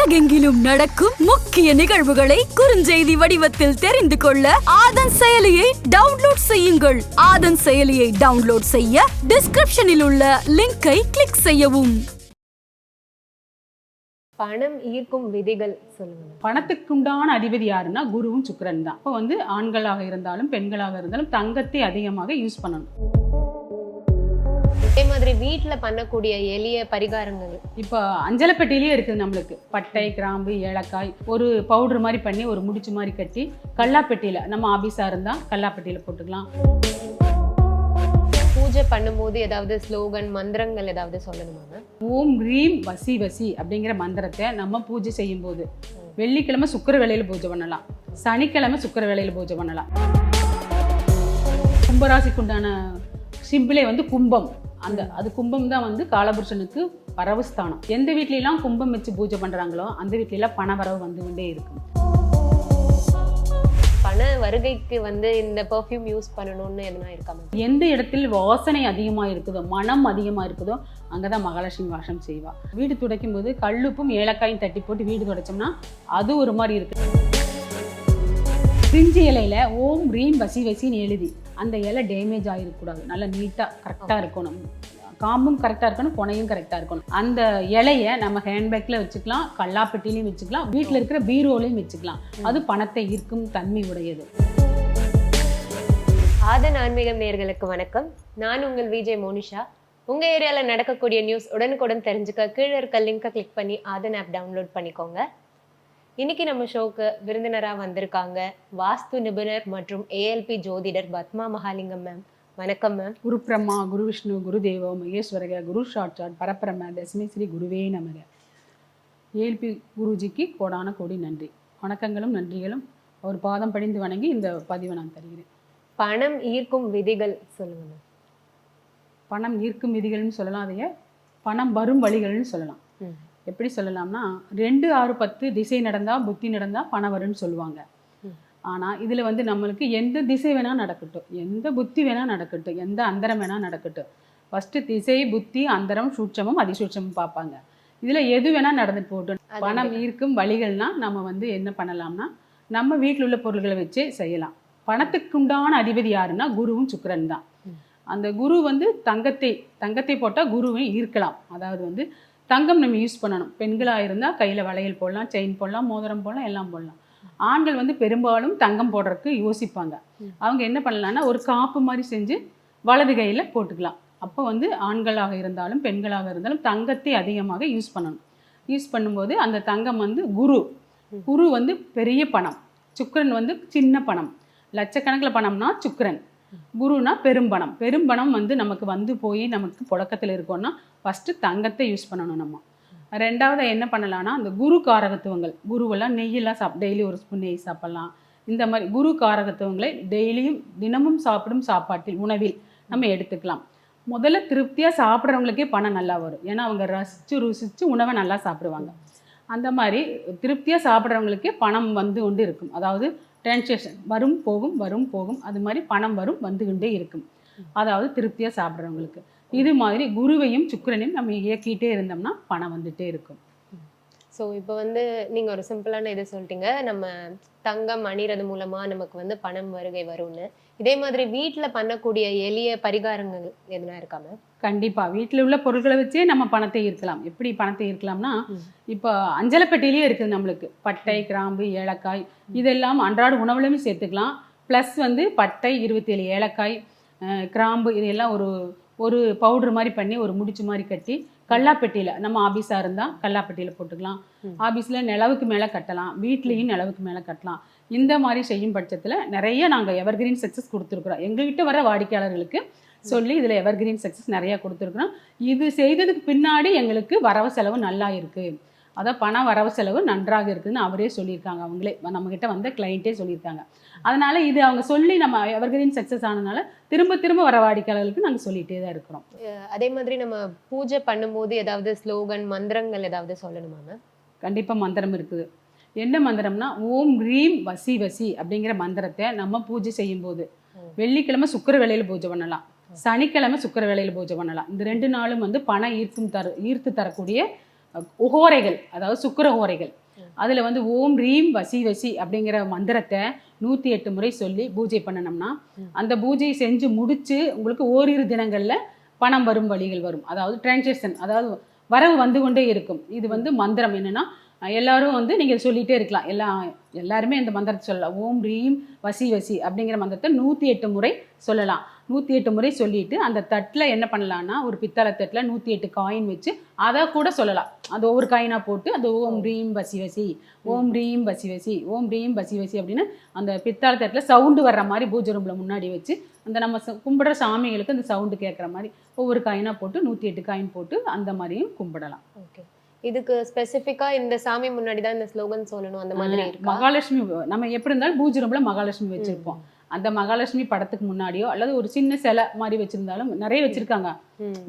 உலகெங்கிலும் நடக்கும் முக்கிய நிகழ்வுகளை குறுஞ்செய்தி வடிவத்தில் தெரிந்து கொள்ள ஆதன் செயலியை டவுன்லோட் செய்யுங்கள். ஆதன் செயலியை டவுன்லோட் செய்ய டிஸ்கிரிப்ஷனில் உள்ள லிங்கை கிளிக் செய்யவும். பணம் ஈர்க்கும் விதிகள் சொல்லுங்க. பணத்துக்குண்டான அதிபதி யாருன்னா குருவும் சுக்கிரன் தான். அப்போ வந்து ஆண்களாக இருந்தாலும் பெண்களாக இருந்தாலும் தங்கத்தை அதிகமாக யூஸ் பண்ணணும். வீட்ல பண்ணக்கூடிய எளிய பரிகாரங்கள். இப்போ அஞ்சலப்பெட்டியிலேயே இருக்குது நம்மளுக்கு. பட்டை கிராம்பு ஏலக்காய் ஒரு பவுடர் மாதிரி பண்ணி ஒரு முடிச்சு மாதிரி கட்டி கல்லாப்பெட்டியில் நம்ம ஆபீஸாக இருந்தால் கல்லாப்பெட்டியில் போட்டுக்கலாம். பூஜை பண்ணும்போது ஏதாவது ஸ்லோகன் மந்திரங்கள் ஏதாவது சொல்லணுமா மேம் ஓம் ரீம் வசி வசி அப்படிங்கிற மந்திரத்தை நம்ம பூஜை செய்யும்போது. வெள்ளிக்கிழமை சுக்கிர வேளையில் பூஜை பண்ணலாம். சனிக்கிழமை சுக்கிர வேளையில் பூஜை பண்ணலாம். கும்பராசிக்கு உண்டான சிம்பிளே வந்து கும்பம். அந்த அது கும்பம் தான் வந்து காலபுருஷனுக்கு வரவு ஸ்தானம். எந்த வீட்லலாம் கும்பம் வச்சு பூஜை பண்ணுறாங்களோ அந்த வீட்லலாம் பண வரவு வந்து கொண்டே இருக்கும். பண வருகைக்கு வந்து இந்த பெர்ஃப்யூம் யூஸ் பண்ணணும்னு எதுனா இருக்கா மேம்? எந்த இடத்தில் வாசனை அதிகமாக இருக்குதோ மனம் அதிகமாக இருக்குதோ அங்கே தான் மகாலட்சுமி வாசம் செய்வா. வீடு துடைக்கும் போது கல்லுப்பும் ஏலக்காயும் தட்டி போட்டு வீடு துடைச்சோம்னா அது ஒரு மாதிரி இருக்கு. பிரிஞ்சி இலையில ஓம் ரீம் வசி வசின்னு எழுதி அந்த இலை டேமேஜ் ஆகிருக்கக்கூடாது நல்லா நீட்டாக கரெக்டாக இருக்கணும். காம்பும் கரெக்டாக இருக்கணும் புனையும் கரெக்டாக இருக்கணும். அந்த இலையை நம்ம ஹேண்ட்பேக்கில் வச்சுக்கலாம் கல்லாப்பெட்டிலையும் வச்சுக்கலாம் வீட்டில் இருக்கிற பீரோலையும் வச்சுக்கலாம். அது பணத்தை ஈர்க்கும் தன்மை உடையது. ஆதன் ஆன்மீகம் நேயர்களுக்கு வணக்கம். நான் உங்கள் விஜய் மோனிஷா. உங்கள் ஏரியாவில் நடக்கக்கூடிய நியூஸ் உடனுக்குடன் தெரிஞ்சுக்க கீழே இருக்க லிங்கை கிளிக் பண்ணி ஆதன் ஆப் டவுன்லோட் பண்ணிக்கோங்க. இன்னைக்கு நம்ம ஷோக்கு விருந்தினராக வந்திருக்காங்க வாஸ்து நிபுணர் மற்றும் ஏஎல்பி ஜோதிடர் பத்மா மகாலிங்கம் மேம் வணக்கம் மேம் குரு பிரம்மா குரு விஷ்ணு குரு தேவோ மகேஸ்வரக குரு சாட்சாட் பரபிரம தசமி ஸ்ரீ குருவே நமக. ஏல்பி குருஜிக்கு கோடான கோடி நன்றி. வணக்கங்களும் நன்றிகளும். அவர் பாதம் படிந்து வணங்கி இந்த பதிவை நான் தருகிறேன். பணம் ஈர்க்கும் விதிகள் சொல்லுங்க மேம் பணம் ஈர்க்கும் விதிகள்னு சொல்லலாம் அதைய. பணம் வரும் வழிகள்னு சொல்லலாம். எப்படி சொல்லலாம்னா ரெண்டு ஆறு பத்து திசை நடந்தா புத்தி நடந்தா பணம் வரும்னு சொல்லுவாங்க. ம். ஆனா இதுல வந்து நம்மளுக்கு எந்த திசை வேணா நடக்கட்டும். எந்த புத்தி வேணா நடக்கட்டும். எந்த அந்தரம் வேணா நடக்கட்டும். ஃபர்ஸ்ட் திசை புத்தி அந்தரம் சூட்சமும் அதிசூட்சமும் பார்ப்பாங்க. இதுல எது வேணா நடந்துட்டு போகட்டும். பணம் ஈர்க்கும் வழிகள்னா நம்ம வந்து என்ன பண்ணலாம்னா நம்ம வீட்டில் உள்ள பொருள்களை வச்சே செய்யலாம். பணத்துக்குண்டான அதிபதி யாருன்னா குருவும் சுக்கிரன் தான். அந்த குரு வந்து தங்கத்தை தங்கத்தை போட்டால் குருவை ஈர்க்கலாம். அதாவது வந்து தங்கம் நம்ம யூஸ் பண்ணணும். பெண்களாக இருந்தால் கையில் வளையல் போடலாம் செயின் போடலாம் மோதிரம் போடலாம் எல்லாம் போடலாம். ஆண்கள் வந்து பெரும்பாலும் தங்கம் போடுறதுக்கு யோசிப்பாங்க. அவங்க என்ன பண்ணலாம்னா ஒரு காப்பு மாதிரி செஞ்சு வலது கையில் போட்டுக்கலாம். அப்போ வந்து ஆண்களாக இருந்தாலும் பெண்களாக இருந்தாலும் தங்கத்தை அதிகமாக யூஸ் பண்ணணும். யூஸ் பண்ணும்போது அந்த தங்கம் வந்து குரு. குரு வந்து பெரிய பணம். சுக்கரன் வந்து சின்ன பணம். லட்சக்கணக்கில் பணம்னா சுக்கரன். குருனா பெரும்பணம் பெரும்பணம் வந்து நமக்கு வந்து போய் நமக்கு புழக்கத்தில் இருக்கோம்னா ஃபஸ்ட்டு தங்கத்தை யூஸ் பண்ணணும் நம்ம. ரெண்டாவது என்ன பண்ணலான்னா அந்த குரு காரகத்துவங்கள். குருவெல்லாம் நெய்யெல்லாம் சாப் டெய்லி ஒரு ஸ்பூன் நெய் சாப்பிட்லாம். இந்த மாதிரி குரு காரகத்துவங்களை டெய்லியும் தினமும் சாப்பிடும் சாப்பாட்டில் உணவில் நம்ம எடுத்துக்கலாம். முதல்ல திருப்தியாக சாப்பிட்றவங்களுக்கே பணம் நல்லா வரும். ஏன்னா அவங்க ரசித்து ருசித்து உணவை நல்லா சாப்பிடுவாங்க. அந்த மாதிரி திருப்தியாக சாப்பிட்றவங்களுக்கே பணம் வந்து கொண்டு இருக்கும். அதாவது டிரான்சேக்ஷன் வரும் போகும் வரும் போகும். அது மாதிரி பணம் வரும் வந்து கொண்டே இருக்கும். அதாவது திருப்தியாக சாப்பிட்றவங்களுக்கு. இது மாதிரி குருவையும் சுக்கிரனையும் நம்ம இயக்கிட்டே இருந்தோம்னா பணம் வந்துட்டே இருக்கும். ஸோ இப்போ வந்து நீங்க ஒரு சிம்பிளான இதை சொல்லிட்டீங்க. நம்ம தங்கம் அணிறது மூலமா நமக்கு வந்து பணம் வருகை வரும்னு. இதே மாதிரி வீட்ல பண்ணக்கூடிய எளிய பரிகாரங்கள் எதுனா இருக்கா மேம் கண்டிப்பா. வீட்டில் உள்ள பொருட்களை வச்சே நம்ம பணத்தை ஈர்க்கலாம். எப்படி பணத்தை ஈர்க்கலாம்னா. இப்போ அஞ்சலப்பெட்டியிலேயே இருக்குது நம்மளுக்கு. பட்டை கிராம்பு ஏலக்காய். இதெல்லாம் அன்றாட உணவுலையும் சேர்த்துக்கலாம். ப்ளஸ் வந்து பட்டை இருபத்தேழு ஏலக்காய் கிராம்பு இதெல்லாம் ஒரு ஒரு பவுடர் மாதிரி பண்ணி ஒரு முடிச்சு மாதிரி கட்டி கல்லாப்பெட்டியில் நம்ம ஆபீஸாக இருந்தால் கல்லாப்பெட்டியில் போட்டுக்கலாம். ம். ஆபீஸில் நிலவுக்கு மேலே கட்டலாம். வீட்லேயும் நிலவுக்கு மேலே கட்டலாம். இந்த மாதிரி செய்யும் பட்சத்தில் நிறைய நாங்கள் எவர்கிரீன் சக்ஸஸ் கொடுத்துருக்குறோம். எங்ககிட்ட வர வாடிக்கையாளர்களுக்கு சொல்லி இதில் எவர்கிரீன் சக்ஸஸ் நிறையா கொடுத்துருக்குறோம். இது செய்ததுக்கு பின்னாடி எங்களுக்கு வரவு செலவு நல்லா இருக்குது அதான் பண வரவு செலவு நன்றாக இருக்குதுன்னு அவரே சொல்லியிருக்காங்க. அவங்களே நம்மக்கிட்ட வந்த கிளைண்ட்டே சொல்லியிருக்காங்க. அதனால இது அவங்க சொல்லி நம்ம எவர்கிரீன் சக்ஸஸ் ஆனதுனால திரும்ப திரும்ப வர வாடிக்கையாளர்களுக்கு நாங்கள் சொல்லிகிட்டே தான் இருக்கிறோம். அதே மாதிரி நம்ம பூஜை பண்ணும்போது ஏதாவது ஸ்லோகன் மந்திரங்கள் ஏதாவது சொல்லணுமா மேம் கண்டிப்பாக மந்திரம் இருக்குது. என்ன மந்திரம்னா ஓம் ரீம் வசி வசி அப்படிங்கிற மந்திரத்தை நம்ம பூஜை செய்யும்போது. வெள்ளிக்கிழமை சுக்கிர வேளையில் பூஜை பண்ணலாம். சனிக்கிழமை சுக்கிர வேளையில் பூஜை பண்ணலாம். இந்த ரெண்டு நாளும் வந்து பண ஈர்க்கும் தர ஈர்த்து தரக்கூடிய உகோரைகள் அதாவது சுக்கிர ஹோரைகள் அதில் வந்து ஓம் ரீம் வசி வசி அப்படிங்கிற மந்திரத்தை நூற்றி எட்டு முறை சொல்லி பூஜை பண்ணணும்னா அந்த பூஜையை செஞ்சு முடித்து உங்களுக்கு ஓரிரு தினங்களில் பணம் வரும் வழிகள் வரும். அதாவது டிரான்சாக்ஷன் அதாவது வரவு வந்து கொண்டே இருக்கும். இது வந்து மந்திரம். என்னன்னா எல்லாரும் வந்து நீங்கள் சொல்லிகிட்டே இருக்கலாம். எல்லா எல்லாருமே இந்த மந்திரத்தை சொல்லலாம். ஓம் ரீம் வசி வசி அப்படிங்கிற மந்திரத்தை நூற்றி எட்டு முறை சொல்லலாம். நூற்றி எட்டு முறை சொல்லிட்டு அந்த தட்டில் என்ன பண்ணலாம்னா ஒரு பித்தளை தட்டில் நூற்றி எட்டு காயின் வச்சு அதை கூட சொல்லலாம். அது ஒவ்வொரு காயினாக போட்டு அந்த ஓம் ரீம் வசி வசி ஓம் ரீம் வசி வசி ஓம் ரீம் வசி வசி அப்படின்னு அந்த பித்தளை தட்டில் சவுண்டு வர்ற மாதிரி பூஜை ரூமில் முன்னாடி வச்சு அந்த நம்ம கும்பிடுற சாமிகளுக்கு அந்த சவுண்டு கேட்குற மாதிரி ஒவ்வொரு காயினாக போட்டு நூற்றி எட்டு காயின் போட்டு அந்த மாதிரியும் கும்பிடலாம். ஓகே. இதுக்கு ஸ்பெசிஃபிக்கா இந்த சாமி முன்னாடி தான் இந்த ஸ்லோகன் சொல்லணும் அந்த மாதிரி மகாலட்சுமி நம்ம எப்படி இருந்தாலும் பூஜை ரூம்ல மகாலட்சுமி வச்சிருப்போம். அந்த மகாலட்சுமி படத்துக்கு முன்னாடியோ அல்லது ஒரு சின்ன சிலை மாதிரி வச்சிருந்தாலும் நிறைய வச்சிருக்காங்க.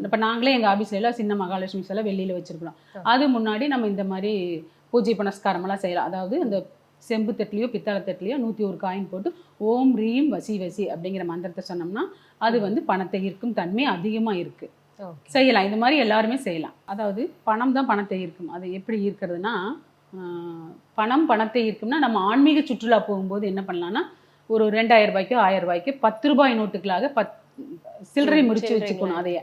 இப்ப நாங்களே எங்க ஆபீஸ்ல எல்லாம் சின்ன மகாலட்சுமி சிலை வெளியில வச்சிருக்கிறோம். அது முன்னாடி நம்ம இந்த மாதிரி பூஜை புனஸ்காரம் எல்லாம் செய்யலாம். அதாவது இந்த செம்பு தட்டுலையோ பித்தளை தட்டுலையோ நூற்றி ஒரு காயின் போட்டு ஓம் ரீம் வசி வசி அப்படிங்கிற மந்திரத்தை சொன்னோம்னா அது வந்து பணத்தை ஈர்க்கும் தன்மை அதிகமா இருக்கு. செய்யலாம். இந்த மாதிரி எல்லாருமே செய்யலாம். அதாவது பணம் தான் பணத்தை ஈர்க்கும். அது எப்படி ஈர்க்கிறதுனா பணம் பணத்தை ஈர்க்கும்னா நம்ம ஆன்மீக சுற்றுலா போகும்போது என்ன பண்ணலாம்னா ஒரு ரெண்டாயிரம் ரூபாய்க்கோ ஆயிரம் ரூபாய்க்கு பத்து ரூபாய் நோட்டுகளாக பத் சில்லறை முறிச்சு. வச்சுக்கணும் அதைய.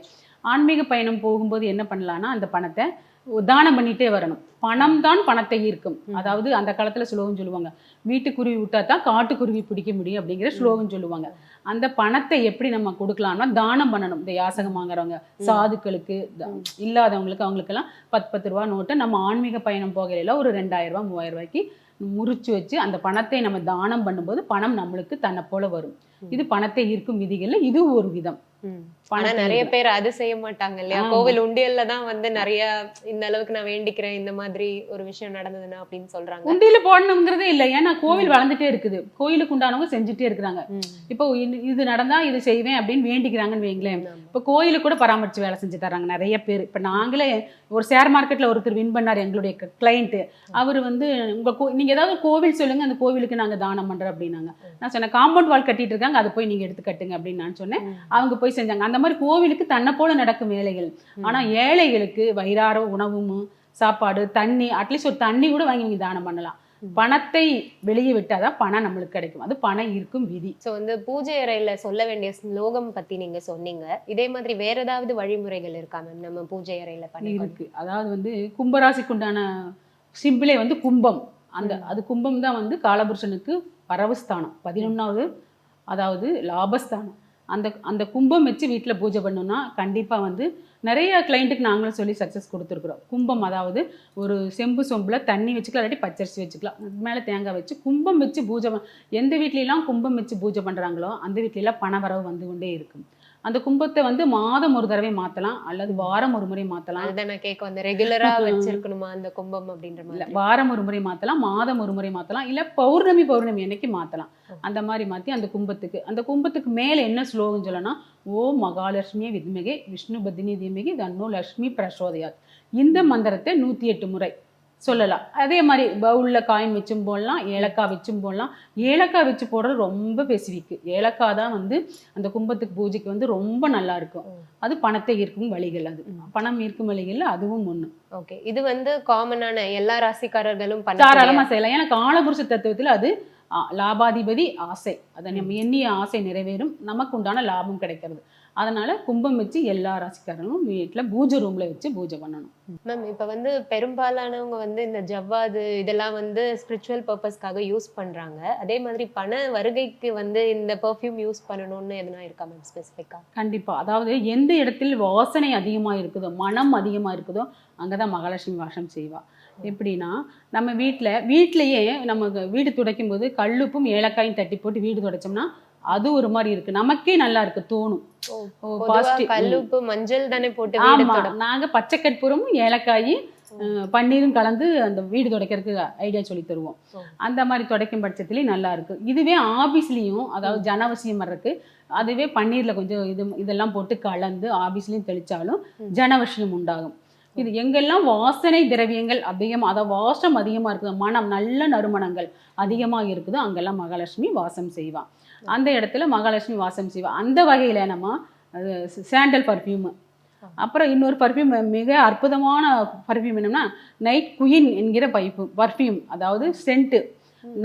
ஆன்மீக பயணம் போகும்போது என்ன பண்ணலாம்னா அந்த பணத்தை தானம் பண்ணிட்டே வரணும். பணம் தான் பணத்தை ஈர்க்கும். அதாவது அந்த காலத்துல ஸ்லோகம் சொல்லுவாங்க. வீட்டுக்குருவி விட்டா தான் காட்டுக்குருவி பிடிக்க முடியும் அப்படிங்கிற ஸ்லோகம் சொல்லுவாங்க. அந்த பணத்தை எப்படி நம்ம கொடுக்கலாம்னா தானம் பண்ணணும். இந்த யாசகம் வாங்குறவங்க சாதுக்களுக்கு இல்லாதவங்களுக்கு அவங்களுக்கெல்லாம் பத்து பத்து ரூபா நோட்டை நம்ம ஆன்மீக பயணம் போகையில ஒரு ரெண்டாயிரம் ரூபாய் மூவாயிரம் ரூபாய்க்கு முறிச்சு வச்சு அந்த பணத்தை நம்ம தானம் பண்ணும்போது பணம் நம்மளுக்கு தன்னை போல வரும். இது பணத்தை ஈர்க்கும் விதிகள்ல இது ஒரு விதம். ஆனா பணத்தை நிறைய பேர் அது செய்ய மாட்டாங்க இல்லையா. கோவில் உண்டியல்ல தான் வந்து நிறைய இந்த அளவுக்கு நான் வேண்டிக்கிறேன் இந்த மாதிரி ஒரு விஷயம் நடந்ததுன்னா அப்படின்னு சொல்றாங்க. உண்டியில போடணுங்கிறதே இல்லை. ஏன்னா கோவில் வளர்ந்துட்டே இருக்குது. கோயிலுக்கு உண்டானவங்க செஞ்சுட்டே இருக்கிறாங்க. இப்போ இது- நடந்தா இது செய்வேன் அப்படின்னு வேண்டிக்கிறாங்கன்னு வைங்களேன். இப்போ கோயிலுக்கு கூட பராமரிச்சு வேலை செஞ்சு தர்றாங்க நிறைய பேர். இப்போ நாங்களே ஒரு ஷேர் மார்க்கெட்ல ஒருத்தர் வின் பண்ணார் எங்களுடைய கிளைண்ட்டு அவர் வந்து உங்க கோ நீங்க ஏதாவது கோவில் சொல்லுங்க அந்த கோவிலுக்கு நாங்க தானம் பண்றோம் அப்படின்னாங்க. நான் சொன்னேன் காம்பவுண்ட் வால் கட்டிட்டு இருக்காங்க அதை போய் நீங்க எடுத்து கட்டுங்க அப்படின்னு நான் சொன்னேன். அவங்க போய் செஞ்சாங்க. அந்த மாதிரி கோவிலுக்கு தன்னை போல நடக்கும் வேலைகள் ஆனா ஏழைகளுக்கு வயிறார உணவும் சாப்பாடு தண்ணி அட்லீஸ்ட் ஒரு தண்ணி கூட வாங்கி நீங்க தானம் பண்ணலாம். பணத்தை வெளியே விட்டாதான் பணம் நம்மளுக்கு கிடைக்கும். அது பணம் இருக்கும் விதி. சோ வந்து பூஜை அறையில சொல்ல வேண்டிய ஸ்லோகம் பத்தி நீங்க சொன்னீங்க. இதே மாதிரி வேற ஏதாவது வழிமுறைகள் இருக்கா மேம் நம்ம பூஜை அறையில பண்ணி இருக்கு. அதாவது வந்து கும்பராசிக்கு உண்டான சிம்பிளே வந்து கும்பம். அந்த அது கும்பம் தான் வந்து காலபுருஷனுக்கு வரவுஸ்தானம் பதினொன்றாவது அதாவது லாபஸ்தானம். அந்த அந்த கும்பம் வச்சு வீட்டில் பூஜை பண்ணோம்னா கண்டிப்பாக வந்து நிறைய கிளைண்ட்டுக்கு நாங்களும் சொல்லி சக்ஸஸ் கொடுத்துருக்குறோம். கும்பம் அதாவது ஒரு செம்பு சொம்பில் தண்ணி வச்சுக்கலாம் இல்லாட்டி பச்சரிசி வச்சுக்கலாம். அது மேலே தேங்காய் வச்சு கும்பம் வச்சு பூஜை எந்த வீட்லலாம் கும்பம் வச்சு பூஜை பண்ணுறாங்களோ அந்த வீட்லலாம் பண வரவு வந்து கொண்டே இருக்கும். அந்த கும்பத்தை வந்து மாதம் ஒரு தடவை மாற்றலாம் அல்லது வாரம் ஒரு முறை மாற்றலாம் அதுதான் கேட்க வந்தேன். ரெகுலரா வச்சிருக்கணுமா அந்த கும்பம் அப்படின்ற இல்ல மாதிரி? வாரம் ஒரு முறை மாத்தலாம் மாதம் ஒரு முறை மாத்தலாம் இல்ல பௌர்ணமி பௌர்ணமி அன்னைக்கு மாத்தலாம். அந்த மாதிரி மாத்தி அந்த கும்பத்துக்கு. அந்த கும்பத்துக்கு மேல என்ன ஸ்லோகம் சொல்லணும் ஓ மகாலட்சுமி வித்மிகை விஷ்ணு பத்தினி தீமிகை தன்னோ லட்சுமி பிரசோதயாத். இந்த மந்திரத்தை நூத்தி எட்டு முறை சொல்லலாம். அதே மாதிரி பவுல்ல காயின் வச்சும் போடலாம் ஏலக்காய் வச்சும் போடலாம். ஏலக்காய் வச்சு போடுறது ரொம்ப பெசிஃபிக் ஏலக்காய் தான் வந்து அந்த கும்பத்துக்கு பூஜைக்கு வந்து ரொம்ப நல்லா இருக்கும். அது பணத்தை ஈர்க்கும் வழிகள் அது. பணம் ஈர்க்கும் வழிகள்ல அதுவும் ஒண்ணு. ஓகே இது வந்து காமனான எல்லா ராசிக்காரர்களும் தாராளமா பண்ண செய்யலாம். ஏன்னா காலபுருஷ தத்துவத்துல அது லாபாதிபதி ஆசை. அதை நம்ம எண்ணிய ஆசை நிறைவேறும். நமக்கு உண்டான லாபம் கிடைக்கிறது. அதனால கும்பம் வச்சு எல்லா ராசிக்காரங்களும் வீட்டுல பூஜை ரூம்ல வச்சு பூஜை பண்ணணும். மேம் இப்ப வந்து பெரும்பாலானவங்க வந்து இந்த ஜவ்வாது இதெல்லாம் வந்து ஸ்பிரிச்சுவல் பர்பஸ்க்காக யூஸ் பண்றாங்க. அதே மாதிரி பண வருகைக்கு வந்து இந்த பெர்ஃப்யூம் யூஸ் பண்ணணும்னு எதுனா இருக்கா மேம் ஸ்பெசிஃபிக்கா கண்டிப்பா. அதாவது எந்த இடத்தில் வாசனை அதிகமா இருக்குதோ மனம் அதிகமா இருக்குதோ அங்கதான் மகாலட்சுமி வாசம் செய்வா. எப்படின்னா நம்ம வீட்ல வீட்லயே நமக்கு வீடு துடைக்கும் போது கல்லுப்பும் ஏலக்காயும் தட்டி போட்டு வீடு துடைச்சோம்னா அது ஒரு மாதிரி இருக்கு. நமக்கே நல்லா இருக்கு தோணும். கல்லுப்பு மஞ்சள் தானே போட்டு ஆமா நாங்க பச்சை கற்பூரமும் ஏலக்காய் பன்னீரும் கலந்து அந்த வீடு துடைக்கிறதுக்கு ஐடியா சொல்லி தருவோம். அந்த மாதிரி துடைக்கும் பட்சத்துலேயும் நல்லா இருக்கு. இதுவே ஆபீஸ்லயும் அதாவது ஜனவசியம் வர்றதுக்கு அதுவே பன்னீர்ல கொஞ்சம் இது இதெல்லாம் போட்டு கலந்து ஆபீஸ்லயும் தெளிச்சாலும் ஜனவசியம் உண்டாகும். இது எங்கெல்லாம் வாசனை திரவியங்கள் அதிகமாக அதாவது வாசம் அதிகமா இருக்குது மனம் நல்ல நறுமணங்கள் அதிகமா இருக்குதோ அங்கெல்லாம் மகாலட்சுமி வாசம் செய்வான் அந்த இடத்துல மகாலட்சுமி வாசம் செய்வான் அந்த வகையில நம்ம சாண்டல் பர்ஃப்யூம் அப்புறம் இன்னொரு பர்ஃப்யூம் மிக அற்புதமான பர்ஃப்யூம் என்னன்னா நைட் குயின் என்கிற பைப்பு பர்ஃப்யூம் அதாவது சென்ட்டு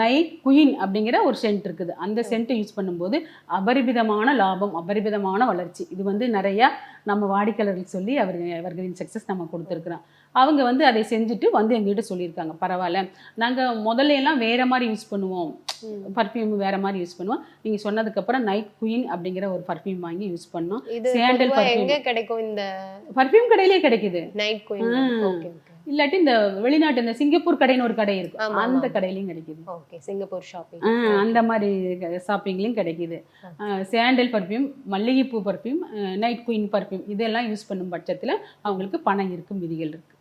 நைட் குயின் அப்படிங்கிற ஒரு சென்ட் இருக்குது. அந்த சென்ட்டை யூஸ் பண்ணும்போது அபரிமிதமான லாபம் அபரிமிதமான வளர்ச்சி. இது வந்து நிறையா நம்ம வாடிக்கையாளர்களுக்கு சொல்லி அவர் அவர்களின் சக்ஸஸ் நம்ம கொடுத்துருக்குறோம். அவங்க வந்து அதை செஞ்சுட்டு வந்து எங்ககிட்ட சொல்லியிருக்காங்க. பரவாயில்ல. நாங்கள் முதல்ல எல்லாம் வேற மாதிரி யூஸ் பண்ணுவோம். பர்ஃப்யூம் வேற மாதிரி யூஸ் பண்ணுவோம். நீங்கள் சொன்னதுக்கப்புறம் நைட் குயின் அப்படிங்கிற ஒரு பர்ஃப்யூம் வாங்கி யூஸ் பண்ணோம். perfume. எங்க கிடைக்கும் இந்த பர்ஃப்யூம் கடையிலே கிடைக்குது. நைட் ஓகே இல்லாட்டி இந்த வெளிநாட்டு இந்த சிங்கப்பூர் கடைன்னு ஒரு கடை இருக்கு அந்த. கடையிலையும் கிடைக்குது. ஓகே சிங்கப்பூர் ஷாப்பிங் அந்த மாதிரி ஷாப்பிங்லேயும் கிடைக்குது. சாண்டல் பர்ஃப்யூம் மல்லிகைப்பூ பர்ஃப்யூம் நைட் குயின் பர்ஃப்யூம் இதெல்லாம் யூஸ் பண்ணும் பட்சத்தில் அவங்களுக்கு பணம் இருக்கும் விதிகள் இருக்கு.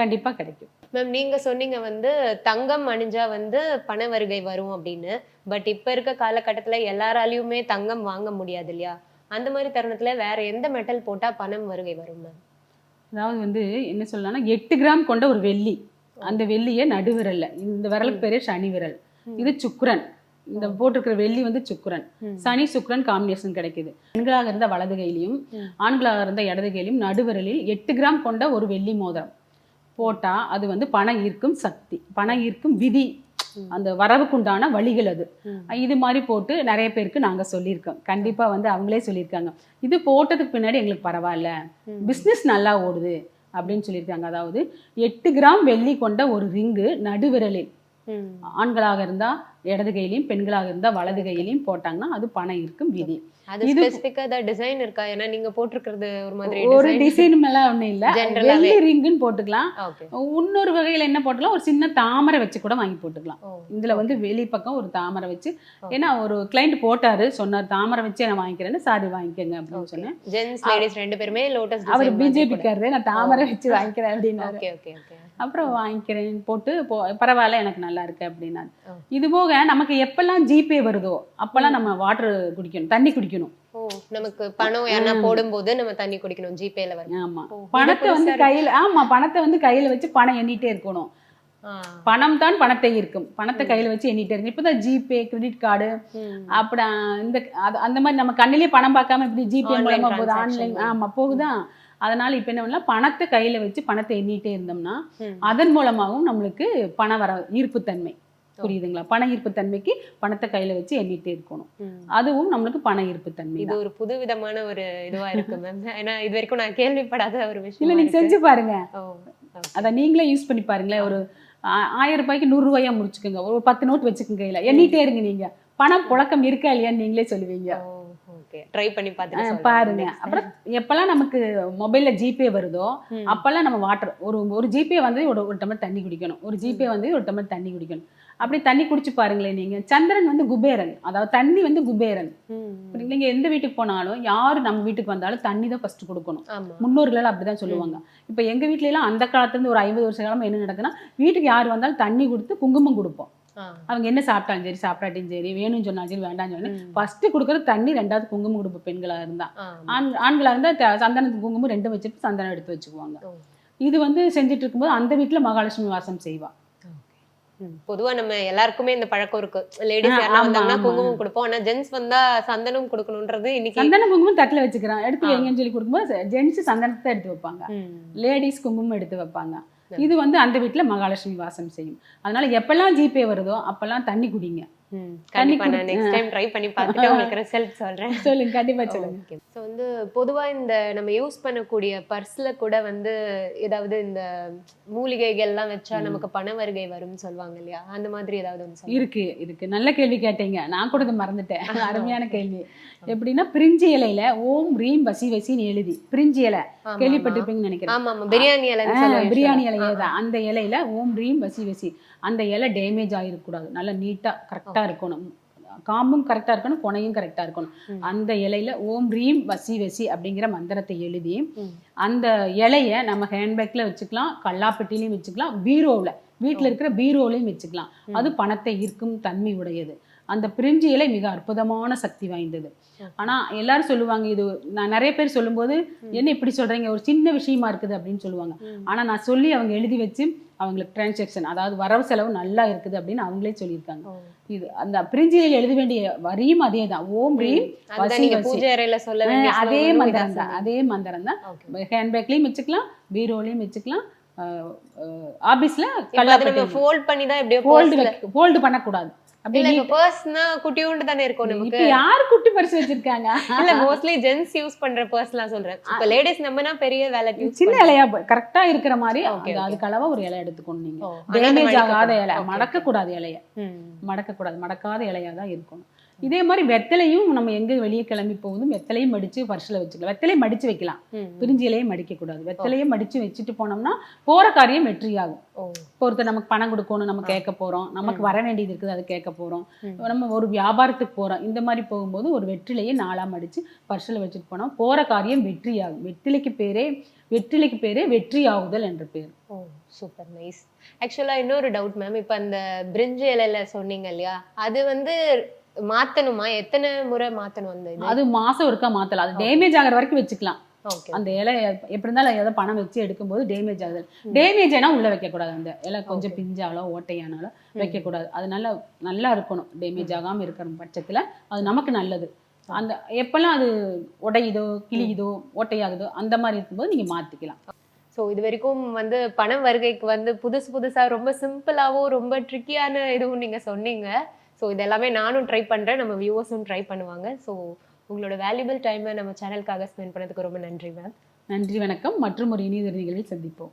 கண்டிப்பா கிடைக்கும். மேம் நீங்க சொன்னீங்க வந்து தங்கம் அணிஞ்சா வந்து பண வருகை வரும் அப்படின்னு. பட் இப்ப இருக்க காலகட்டத்துல எல்லாராலையுமே தங்கம் வாங்க முடியாது இல்லையா? அந்த மாதிரி தருணத்துல வேற எந்த மெட்டல் போட்டா பணம் வருகை வரும் மேம் அதாவது வந்து என்ன சொல்லலாம்னா எட்டு கிராம் கொண்ட ஒரு வெள்ளி. அந்த வெள்ளியை நடுவிரல்ல. இந்த விரலுக்கு பேரே சனி விரல். இது சுக்கிரன். இந்த போட்டிருக்கிற வெள்ளி வந்து சுக்கிரன். ம். சனி சுக்கிரன் காம்பினேஷன் கிடைக்குது. பெண்களாக இருந்த வலது கையிலையும். ஆண்களாக இருந்த இடது கையிலையும் நடுவிரலில் எட்டு கிராம் கொண்ட ஒரு வெள்ளி மோதிரம். போட்டா அது வந்து பண ஈர்க்கும் சக்தி பண ஈர்க்கும் விதி. அந்த வரவுக்குண்டான வழிகள் அது. இது மாதிரி போட்டு நிறைய பேருக்கு நாங்க சொல்லியிருக்கோம் கண்டிப்பா வந்து அவங்களே சொல்லியிருக்காங்க இது போட்டதுக்கு பின்னாடி எங்களுக்கு பரவாயில்ல. பிஸ்னஸ் நல்லா ஓடுது அப்படின்னு சொல்லியிருக்காங்க அதாவது எட்டு கிராம் வெள்ளி கொண்ட ஒரு ரிங்கு நடுவிரலில். ஆண்களாக இருந்தா இடது கையிலையும் பெண்களாக இருந்தா வலது கையிலையும் போட்டாங்கன்னா அது பணம் இருக்கும் விதி. அது ஏதாவது டிசைன் இருக்கா? ஏன்னா நீங்க போட்டிருக்கிறது ஒரு மாதிரி ஒரு டிசைன் எல்லாம் ஒண்ணும் இல்ல. வெள்ளி ரிங்குன்னு போட்டுக்கலாம். இன்னொரு வகையில என்ன போட்டுக்கலாம்? ஒரு சின்ன தாமரை வச்சு கூட வாங்கி போட்டுக்கலாம். இதுல வந்து வெளி பக்கம் ஒரு தாமரை வச்சு. ஏன்னா ஒரு கிளைண்ட் போட்டாரு சொன்னார் தாமரை வச்சு நான் வாங்கிக்கிறேன்னு சாரி வாங்கிக்கோங்க அப்படின்னு சொன்னேன். ஜென்ஸ் லேடிஸ் ரெண்டு பேருமே லோட்டஸ் அவர் பிஜேபி காரரு நான் தாமரை வச்சு வாங்கிக்கிறேன் அப்படின்னாரு. ஓகே ஓகே ஓகே அப்புறம் வாங்கிக்கிறேன் போட்டு பரவாயில்ல எனக்கு நல்லா இருக்கு அப்படின்னாரு. ஆ. இது போக நமக்கு எப்பெல்லாம் ஜிபே வருதோ அப்பெல்லாம் நம்ம வாட்டர் குடிக்கணும் தண்ணி குடிக்கணும். நமக்கு பணம் யாரா போடும்போது நம்ம தண்ணி குடிக்கணும் ஜிபேல வரும். ஆமா. பணத்தை வந்து. கையில ஆமா பணத்தை வந்து கையில வச்சு பணம் எண்ணிட்டே இருக்கணும். பணம் தான் பணத்தை ஈர்க்கும். பணத்தை கையில வச்சு எண்ணிட்டே இருக்கு இப்பதான் ஜிபே கிரெடிட் கார்டு ம். அப்படி இந்த அந்த மாதிரி நம்ம கண்ணிலே பணம் பார்க்காம இப்படி ஜிபே மூலமா போகுது ஆன்லைன். ஆமா போகுதா? அதனால இப்ப என்ன பண்ணலாம்? பணத்தை கையில வச்சு பணத்தை எண்ணிட்டே இருந்தோம்னா. அதன் மூலமாகவும் நம்மளுக்கு பண வர ஈர்ப்புத்தன்மை. புரியுதுங்களா? பண ஈர்ப்புத்தன்மைக்கு பணத்தை கையில வச்சு எண்ணிட்டே இருக்கணும். அதுவும் நம்மளுக்கு பண ஈர்ப்புத்தன்மை இது தான். ஒரு புது விதமான ஒரு இதுவா இருக்கு மேம். ஏன்னா இது வரைக்கும் நான் கேள்விப்படாத ஒரு இல்ல விஷயம் நீங்க செஞ்சு பாருங்க. அதை நீங்களே யூஸ் பண்ணி பாருங்களேன். ஒரு ஆயிரம் ரூபாய்க்கு நூறு ரூபாயா முடிச்சுக்கோங்க. ஒரு பத்து நோட் வச்சுக்கோங்க கையில. எண்ணிட்டே இருங்க நீங்க. பணம் புழக்கம் இருக்கா இல்லையான்னு நீங்களே சொல்லுவீங்க. ட்ரை பண்ணி பார்த்துட்டு பாருங்க. அப்புறம் எப்பெல்லாம் நமக்கு மொபைல்ல ஜிபே வருதோ. அப்பெல்லாம் நம்ம வாட்டர் ஒரு ஒரு ஜிபே வந்து ஒரு ஒரு டம்ளர் தண்ணி குடிக்கணும். ஒரு ஜிபே வந்து ஒரு டம்ளர் தண்ணி குடிக்கணும். அப்படி தண்ணி குடிச்சு பாருங்களேன் நீங்க. சந்திரன் வந்து குபேரன். அதாவது தண்ணி வந்து குபேரன். நீங்க எந்த வீட்டுக்கு போனாலும் யாரு நம்ம வீட்டுக்கு வந்தாலும் தண்ணி தான் ஃபர்ஸ்ட் கொடுக்கணும். முன்னோர்கள் அப்படிதான் சொல்லுவாங்க. இப்ப எங்க வீட்ல எல்லாம் அந்த காலத்துல இருந்து ஒரு ஐம்பது வருஷ காலமா என்ன நடக்குதுன்னா வீட்டுக்கு யார் வந்தாலும் தண்ணி கொடுத்து குங்குமம் கொடுப்போம். அவங்க என்ன சாப்பிட்டாலும் சரி சாப்பிடாட்டியும் சரி வேணும்னு சொன்னாலும் சரி வேண்டாம்னு ம். ஃபர்ஸ்ட் கொடுக்கறது தண்ணி ரெண்டாவது குங்குமம் கொடுப்போம் பெண்களா இருந்தா. ஆண் ஆண்களா இருந்தா சந்தனத்துக்கு குங்குமம் ரெண்டும் வச்சுட்டு சந்தனம் எடுத்து வச்சுக்குவாங்க. இது வந்து செஞ்சுட்டு இருக்கும்போது அந்த வீட்ல மகாலட்சுமி வாசம் செய்வா. பொதுவா நம்ம எல்லாருக்குமே இந்த பழக்கம் இருக்கு. லேடிஸ் யாரா வந்தாங்கன்னா. குங்குமம் கொடுப்போம். ஆனா ஜென்ஸ் வந்தா சந்தனம் கொடுக்கணும்ன்றது இன்னைக்கு சந்தன குங்குமம் தட்டுல வச்சுக்கிறான். எடுத்து ஆ. வைங்கன்னு சொல்லி கொடுக்கும்போது ஜென்ஸ் சந்தனத்தை எடுத்து வைப்பாங்க. லேடிஸ் குங்குமம் எடுத்து வைப்பாங்க. இது வந்து அந்த வீட்ல மகாலட்சுமி வாசம் செய்யும். அதனால எப்பெல்லாம் ஜிபே வருதோ அப்பெல்லாம் தண்ணி குடிங்க. கண்டிப்பா நான் நெக்ஸ்ட் டைம் ட்ரை பண்ணி பார்த்துட்டு உங்களுக்கு ரிசல்ட் சொல்றேன். சொல்லுங்க கண்டிப்பா சொல்லுங்க. ஸோ வந்து பொதுவா இந்த நம்ம யூஸ் பண்ணக்கூடிய பர்ஸ்ல கூட வந்து ஏதாவது இந்த மூலிகைகள்லாம் வச்சா நமக்கு பண வருகை வரும்னு சொல்லுவாங்க இல்லையா? அந்த மாதிரி ஏதாவது ஒன்று இருக்கு இருக்கு. நல்ல கேள்வி கேட்டீங்க. நான் கூட இதை மறந்துட்டேன். அருமையான கேள்வி. எப்படின்னா பிரிஞ்சி இலையில ஓம் ரீம் வசி வசின்னு எழுதி. பிரிஞ்சி இலை. கேள்விப்பட்டிருப்பீங்கன்னு நினைக்கிறேன். ஆமா ஆமா. பிரியாணி சொல்லுவாங்க பிரியாணி. இலையே தான். அந்த இலையில ஓம் ரீம் வசி வசி. அந்த இலை டேமேஜ் ஆகிருக்கக்கூடாது நல்லா நீட்டா கரெக்டா இருக்கணும். காம்பும் கரெக்டா இருக்கணும் கொனையும் கரெக்டா இருக்கணும். அந்த இலையில ஓம் ரீம் வசி வசி அப்படிங்கிற மந்திரத்தை எழுதி. அந்த இலைய நம்ம ஹேண்ட்பேக்ல வச்சுக்கலாம் கல்லாப்பெட்டிலையும் வச்சுக்கலாம் பீரோவில் வீட்டில் இருக்கிற பீரோலையும் வச்சுக்கலாம். அது பணத்தை ஈர்க்கும் தன்மை உடையது அந்த பிரிஞ்சி இலை மிக அற்புதமான சக்தி வாய்ந்தது. ஆனா எல்லாரும் சொல்லுவாங்க இது நான் நிறைய பேர் சொல்லும்போது என்ன இப்படி சொல்றீங்க? ஒரு சின்ன விஷயமா இருக்குது அப்படின்னு சொல்லுவாங்க. ஆனா நான் சொல்லி அவங்க எழுதி வச்சு அவங்களுக்கு டிரான்சாக்ஷன் அதாவது வரவு செலவு நல்லா இருக்குது அப்படின்னு அவங்களே சொல்லியிருக்காங்க. இது அந்த பிரிஞ்சியில் எழுத வேண்டிய வரியும் அதே தான் ஓம் ரீம் அதே மந்திரம் தான் அதே மந்திரம் தான். ஹேண்ட்பேக்லயும் வச்சுக்கலாம் பீரோலையும் வச்சுக்கலாம் ஆபீஸ்ல ஃபோல்ட் பண்ணி தான் எப்படியோ ஃபோல்டு பண்ணக்கூடாது. இல்ல இப்ப பர்ஸ்னா குட்டியூண்டு தானே இருக்கும் நமக்கு. யாரு குட்டி பரிசு வச்சிருக்காங்க? இல்ல மோஸ்ட்லி ஜென்ஸ் யூஸ் பண்ற பர்ஸ்லாம் சொல்றேன். இப்ப லேடிஸ் நம்மனா பெரிய வேலை சின்ன இலையா கரெக்டா இருக்கிற மாதிரி அதுக்கு அளவா ஒரு இலை எடுத்துக்கணும் நீங்க. டேமேஜ் ஆகாத. இலை மடக்க கூடாது இலைய. மடக்க கூடாது மடக்காத இலையா தான் இருக்கணும். இதே மாதிரி வெத்தலையும் நம்ம எங்க வெளியே கிளம்பி போகுதும் வெத்தலையும் மடிச்சு பர்ஸ்ல வச்சுக்கலாம். வெத்தலையும் மடிச்சு வைக்கலாம். ம். பிரிஞ்சி இலையும் மடிக்க கூடாது வெத்தலையும் மடிச்சு வச்சுட்டு போனோம்னா போற காரியம் வெற்றியாகும். இப்போ ஒருத்தர் நமக்கு பணம் கொடுக்கணும் நம்ம கேட்க போறோம் நமக்கு வர வேண்டியது இருக்குது அதை கேட்க போறோம். நம்ம ஒரு வியாபாரத்துக்கு போறோம் இந்த மாதிரி போகும்போது ஒரு வெற்றிலையை நாளா மடிச்சு பர்சில் வச்சுட்டு போனோம் போற காரியம் வெற்றியாகும். வெற்றிலைக்கு பேரே வெற்றிலைக்கு பேரே வெற்றி ஆகுதல் என்ற பேர். Oh super nice. ஆக்சுவலா இன்னொரு டவுட் மேம் இப்ப அந்த பிரிஞ்சு இலையில சொன்னீங்க இல்லையா? அது வந்து மாத்தணுமா? எத்தனை முறை மாத்தணும் அந்த அது மாசம் ஒருக்கா மாத்தலாம். அது டேமேஜ் ஆகிற வரைக்கும் வச்சுக்கலாம். அந்த இலை எப்படி இருந்தாலும் ஏதோ பணம் வச்சு எடுக்கும்போது டேமேஜ் ஆகுது. டேமேஜ் ஆனா உள்ள வைக்க கூடாது அந்த இலை கொஞ்சம் பிஞ்சாலோ ஓட்டையானாலோ வைக்க கூடாது அது நல்லா நல்லா இருக்கணும். டேமேஜ் ஆகாம இருக்கிற பட்சத்துல அது நமக்கு நல்லது. அந்த எப்பெல்லாம் அது உடையுதோ கிழியுதோ ஓட்டையாகுதோ அந்த மாதிரி இருக்கும்போது நீங்க மாத்திக்கலாம். ஸோ இது வரைக்கும் வந்து பணம் வருகைக்கு வந்து புதுசு புதுசா ரொம்ப சிம்பிளாவும் ரொம்ப ட்ரிக்கியான இதுவும் நீங்க சொன்னீங்க. ஸோ இது எல்லாமே நானும் ட்ரை பண்றேன். நம்ம வியூவர்ஸும் ட்ரை பண்ணுவாங்க. ஸோ உங்களோட வேல்யூபிள் டைமை நம்ம சேனலுக்காக ஸ்பெண்ட் பண்ணதுக்கு ரொம்ப நன்றி மேம் நன்றி வணக்கம். மற்றும் ஒரு இனியதொரு நிகழ்வில் சந்திப்போம்.